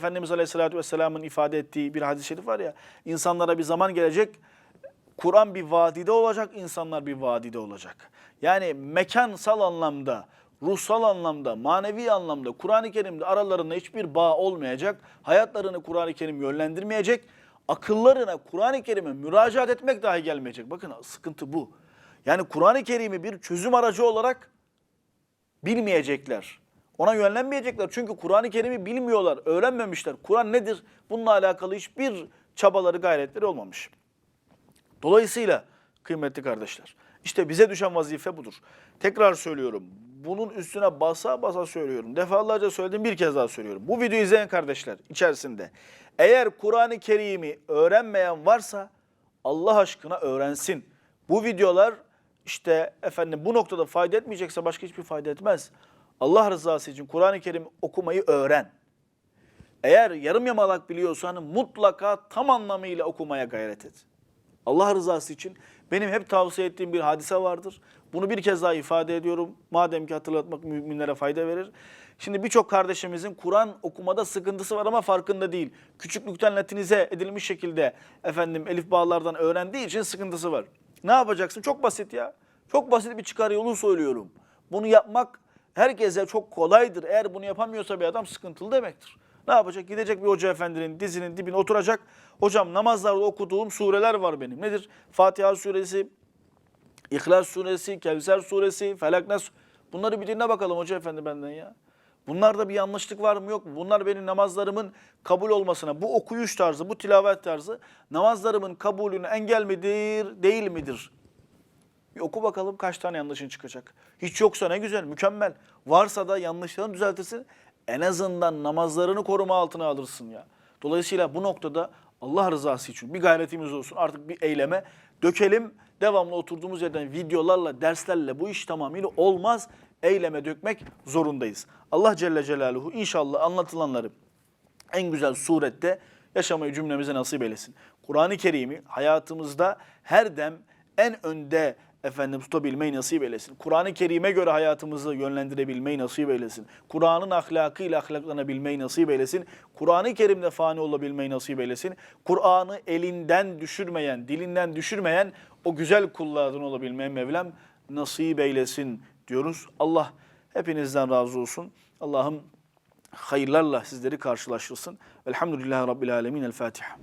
Efendimiz Aleyhisselatü Vesselam'ın ifade ettiği bir hadis-i şerif var ya, insanlara bir zaman gelecek, Kur'an bir vadide olacak, insanlar bir vadide olacak. Yani mekansal anlamda, ruhsal anlamda, manevi anlamda Kur'an-ı Kerim'de aralarında hiçbir bağ olmayacak, hayatlarını Kur'an-ı Kerim yönlendirmeyecek, akıllarına Kur'an-ı Kerim'e müracaat etmek dahi gelmeyecek. Bakın sıkıntı bu. Yani Kur'an-ı Kerim'i bir çözüm aracı olarak bilmeyecekler. Ona yönlenmeyecekler. Çünkü Kur'an-ı Kerim'i bilmiyorlar, öğrenmemişler. Kur'an nedir? Bununla alakalı hiçbir çabaları, gayretleri olmamış. Dolayısıyla kıymetli kardeşler, işte bize düşen vazife budur. Tekrar söylüyorum, bunun üstüne basa basa söylüyorum. Defalarca söyledim, bir kez daha söylüyorum. Bu videoyu izleyen kardeşler içerisinde eğer Kur'an-ı Kerim'i öğrenmeyen varsa Allah aşkına öğrensin. Bu videolar işte efendim bu noktada fayda etmeyecekse başka hiçbir fayda etmez. Allah rızası için Kur'an-ı Kerim okumayı öğren. Eğer yarım yamalak biliyorsan mutlaka tam anlamıyla okumaya gayret et. Allah rızası için benim hep tavsiye ettiğim bir hadise vardır. Bunu bir kez daha ifade ediyorum. Madem ki hatırlatmak müminlere fayda verir. Şimdi birçok kardeşimizin Kur'an okumada sıkıntısı var ama farkında değil. Küçüklükten latinize edilmiş şekilde efendim elif bağlardan öğrendiği için sıkıntısı var. Ne yapacaksın? Çok basit ya. Çok basit bir çıkar yolu söylüyorum. Bunu yapmak herkese çok kolaydır. Eğer bunu yapamıyorsa bir adam sıkıntılı demektir. Ne yapacak? Gidecek bir hoca efendinin dizinin dibine oturacak. Hocam namazlarda okuduğum sureler var benim. Nedir? Fatiha suresi, İhlas suresi, Kevser suresi, Felak Nas. Bunları bir dinle bakalım hoca efendi benden ya. Bunlarda bir yanlışlık var mı yok mu? Bunlar benim namazlarımın kabul olmasına, bu okuyuş tarzı, bu tilavet tarzı namazlarımın kabulüne engel midir, değil midir? Bir oku bakalım kaç tane yanlışın çıkacak. Hiç yoksa ne güzel, mükemmel. Varsa da yanlışlarını düzeltirsin. En azından namazlarını koruma altına alırsın ya. Dolayısıyla bu noktada Allah rızası için bir gayretimiz olsun. Artık bir eyleme dökelim. Devamlı oturduğumuz yerden videolarla, derslerle bu iş tamamıyla olmaz. Eyleme dökmek zorundayız. Allah Celle Celaluhu inşallah anlatılanları en güzel surette yaşamayı cümlemize nasip eylesin. Kur'an-ı Kerim'i hayatımızda her dem en önde efendim tutabilmeyi nasip eylesin. Kur'an-ı Kerim'e göre hayatımızı yönlendirebilmeyi nasip eylesin. Kur'an'ın ahlakıyla ahlaklanabilmeyi nasip eylesin. Kur'an-ı Kerim'de fani olabilmeyi nasip eylesin. Kur'an'ı elinden düşürmeyen, dilinden düşürmeyen o güzel kullardan olabilmeyi Mevlam nasip eylesin diyoruz. Allah hepinizden razı olsun. Allah'ım hayırlarla sizleri karşılaştırsın. Velhamdülillahi Rabbil Alemin. El Fatiha.